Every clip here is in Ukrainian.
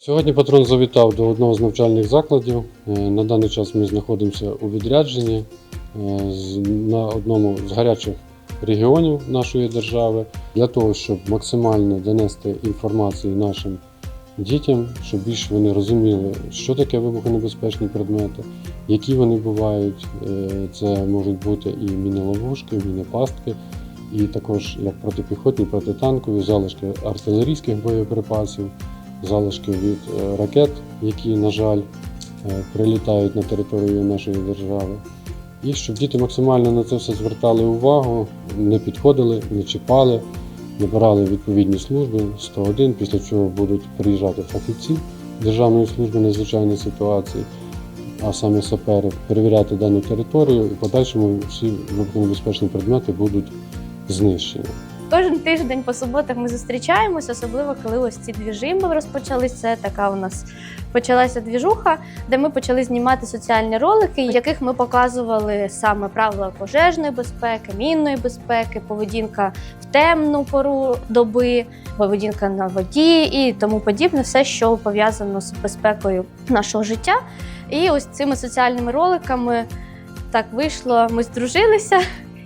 Сьогодні патрон завітав до одного з навчальних закладів. Е, На даний час ми знаходимося у відрядженні е, на одному з гарячих регіонів нашої держави для того, щоб максимально донести інформацію нашим дітям, щоб більш вони розуміли, що таке вибухонебезпечні предмети, які вони бувають. Е, Це можуть бути і міни-ловушки, міни-пастки, і також як протипіхотні, протитанкові, залишки артилерійських боєприпасів залишки від е, ракет, які, на жаль, е, прилітають на територію нашої держави. І щоб діти максимально на це все звертали увагу, не підходили, не чіпали, набирали відповідні служби 101, після чого будуть приїжджати фахівці Державної служби надзвичайних ситуацій, а саме сапери, перевіряти дану територію і в подальшому всі вибухонебезпечні предмети будуть знищені. Кожен тиждень по суботах ми зустрічаємось, особливо коли ось ці двіжі розпочались. Це така у нас почалася двіжуха, де ми почали знімати соціальні ролики, в яких ми показували саме правила пожежної безпеки, мінної безпеки, поведінка в темну пору доби, поведінка на воді і тому подібне, все, що пов'язано з безпекою нашого життя. І ось цими соціальними роликами так вийшло. Ми здружилися,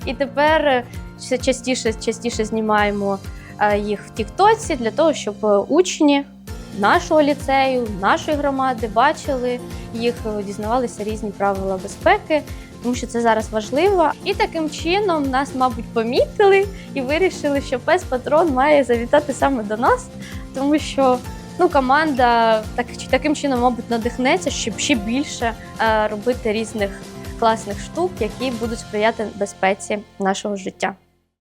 і тепер все частіше частіше знімаємо е, їх в Тіктоці для того, щоб е, учні нашого ліцею, нашої громади бачили їх, е, дізнавалися різні правила безпеки, тому що це зараз важливо. І таким чином нас, мабуть, помітили і вирішили, що пес патрон має завітати саме до нас, тому що. Ну, команда так, таким чином, мабуть, надихнеться, щоб ще більше е, робити різних класних штук, які будуть сприяти безпеці нашого життя.